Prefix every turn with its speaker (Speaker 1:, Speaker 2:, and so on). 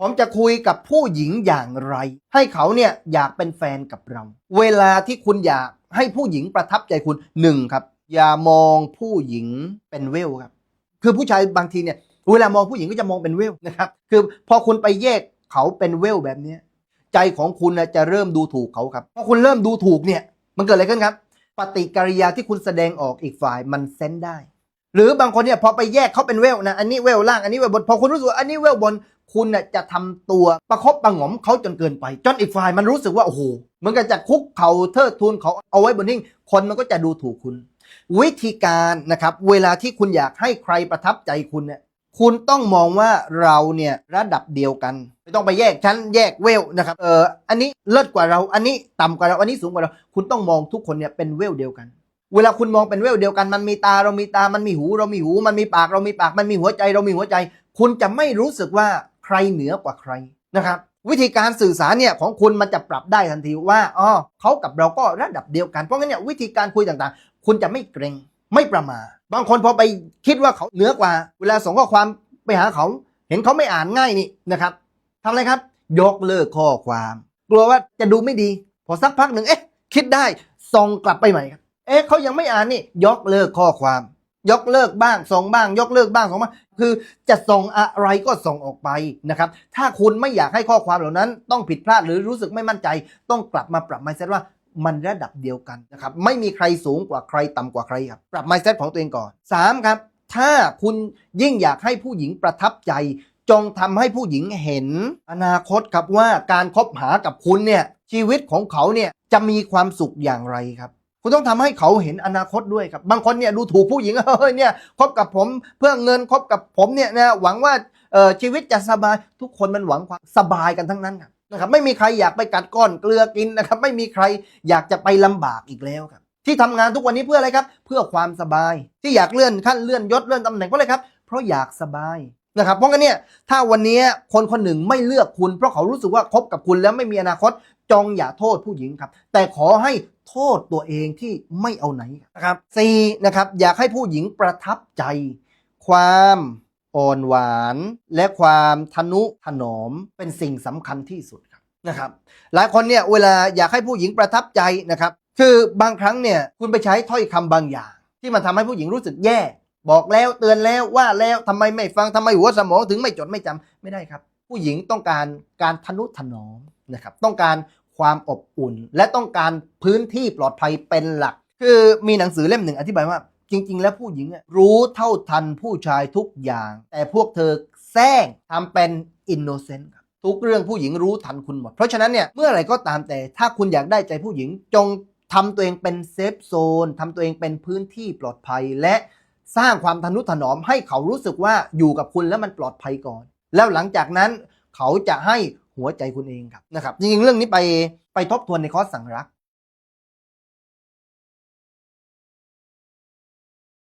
Speaker 1: ผมจะคุยกับผู้หญิงอย่างไร ให้เขาเนี่ยอยากเป็นแฟนกับเรา เวลาที่คุณอยากให้ผู้หญิงประทับใจคุณหนึ่งครับ อย่ามองผู้หญิงเป็นเวลครับ คือผู้ชายบางทีเนี่ยเวลามองผู้หญิงก็จะมองเป็นเวลนะครับ คือพอคุณไปแยกเขาเป็นเวลแบบนี้ใจของคุณนะจะเริ่มดูถูกเขาครับพอคุณเริ่มดูถูกเนี่ย มันเกิดอะไรขึ้นครับ ปฏิกิริยาที่คุณแสดงออกอีกฝ่ายมันเซนได้ หรือบางคนเนี่ยพอไปแยกเขาเป็นเวลนะอันนี้เวลล่างอันนี้เวลบนพอคุณรู้สึกอันนี้เวลบน คุณน่ะจะทำตัวประคบประงมเขาจนเกินไป จนอีกฝ่ายมันรู้สึกว่าโอ้โหเหมือนกับจะคุกเขาเทิดทูนเขาเอาไว้บนหิ้งคนมันก็จะดูถูกคุณ วิธีการนะครับเวลาที่คุณอยากให้ใครประทับใจคุณเนี่ยคุณต้องมองว่าเราเนี่ยระดับเดียวกันไม่ต้องไปแยกชั้นแยกเวลนะครับเอออันนี้เลิศกว่าเราอันนี้ต่ำกว่าเราอันนี้สูงกว่าเรา คุณต้องมองทุกคนเนี่ยเป็นเวลเดียวกัน เวลาคุณมองเป็นเวลเดียวกัน มันมีตาเรามีตามันมีหู เรามีหู มันมีปากเรามีปากมันมีหัวใจ เรามีหัวใจ คุณจะไม่รู้สึกว่า ใครเหนือกว่าใครนะครับ วิธีการสื่อสารเนี่ยของคุณมันจะปรับได้ทันทีว่าอ๋อเขากับเราก็ระดับเดียวกันเพราะงั้นเนี่ยวิธีการคุยต่างๆ คุณจะไม่เกรงไม่ประมาบางคนพอไปคิดว่าเขาเหนือกว่า เวลาส่งข้อความไปหาเขา เห็นเขาไม่อ่านง่ายนี่นะครับทำอะไรครับ ยกเลิกข้อความ กลัวว่าจะดูไม่ดี พอสักพักหนึ่งเอ๊ะ คิดได้ส่งกลับไปใหม่ครับเอ๊ะเขายังไม่อ่านนี่ยกเลิกข้อความ ยกเลิกบ้างส่งบ้าง ยกเลิกบ้างส่งบ้างคือจะส่งอะไรก็ส่งออกไปนะครับ ถ้าคุณไม่อยากให้ข้อความเหล่านั้น ต้องผิดพลาดหรือรู้สึกไม่มั่นใจ ต้องกลับมาปรับ mindset ว่ามันระดับเดียวกันนะครับ ไม่มีใครสูงกว่าใครต่ำกว่าใครครับ ปรับ mindset ของตัวเองก่อนสามครับ ถ้าคุณยิ่งอยากให้ผู้หญิงประทับใจ จงทำให้ผู้หญิงเห็น อนาคตครับว่าการคบหากับคุณเนี่ยชีวิตของเขาเนี่ยจะมีความสุขอย่างไรครับ คุณต้องทำให้เขาเห็นอนาคตด้วยครับ บางคนเนี่ยดูถูกผู้หญิงเฮ้ยเนี่ยคบกับผมเพื่อเงินคบกับผมเนี่ยนะหวังว่าชีวิตจะสบายทุกคนมันหวังความสบายกันทั้งนั้นนะครับไม่มีใครอยากไปกัดก้อนเกลือกินนะครับ ไม่มีใครอยากจะไปลำบากอีกแล้วครับ ที่ทำงานทุกวันนี้เพื่ออะไรครับ เพื่อความสบายที่อยากเลื่อนขั้นเลื่อนยศเลื่อนตำแหน่งเพราะอะไรครับ เพราะอยากสบาย นะครับเพราะงั้นเนี่ยถ้าวันนี้คนคนหนึ่งไม่เลือกคุณ เพราะเขารู้สึกว่าคบกับคุณแล้วไม่มีอนาคตจงอย่าโทษผู้หญิงครับ แต่ขอให้โทษตัวเองที่ไม่เอาไหนนะครับสี่นะครับอยากให้ผู้หญิงประทับใจ ความอ่อนหวาน และความทนุถนอมเป็นสิ่งสำคัญที่สุดครับนะครับ หลายคนเนี่ยเวลาอยากให้ผู้หญิงประทับใจนะครับ คือบางครั้งเนี่ยคุณไปใช้ถ้อยคำบางอย่าง ที่มันทำให้ผู้หญิงรู้สึกแย่ บอกแล้วเตือนแล้วว่าแล้วทำไมไม่ฟังทำไมหัวสมองถึงไม่จดไม่จำไม่ได้ครับ ผู้หญิงต้องการการทนุถนอมนะครับต้องการความอบอุ่น และต้องการพื้นที่ปลอดภัยเป็นหลัก คือมีหนังสือเล่มหนึ่งอธิบายว่า จริง ๆ แล้วผู้หญิงรู้เท่าทันผู้ชายทุกอย่าง แต่พวกเธอแซงทำเป็นอินโนเซนต์ทุกเรื่องผู้หญิงรู้ทันคุณหมด เพราะฉะนั้นเนี่ยเมื่อไหร่ก็ตามแต่ถ้าคุณอยากได้ใจผู้หญิงจงทำตัวเองเป็นเซฟโซนทำตัวเองเป็นพื้นที่ปลอดภัยและ สร้างความทนุถนอมให้เขารู้สึกว่าอยู่กับคุณแล้วมันปลอดภัยก่อน แล้วหลังจากนั้นเขาจะให้หัวใจคุณเองครับนะครับจริงๆเรื่องนี้ไปไปทบทวนในคอร์สสั่งรัก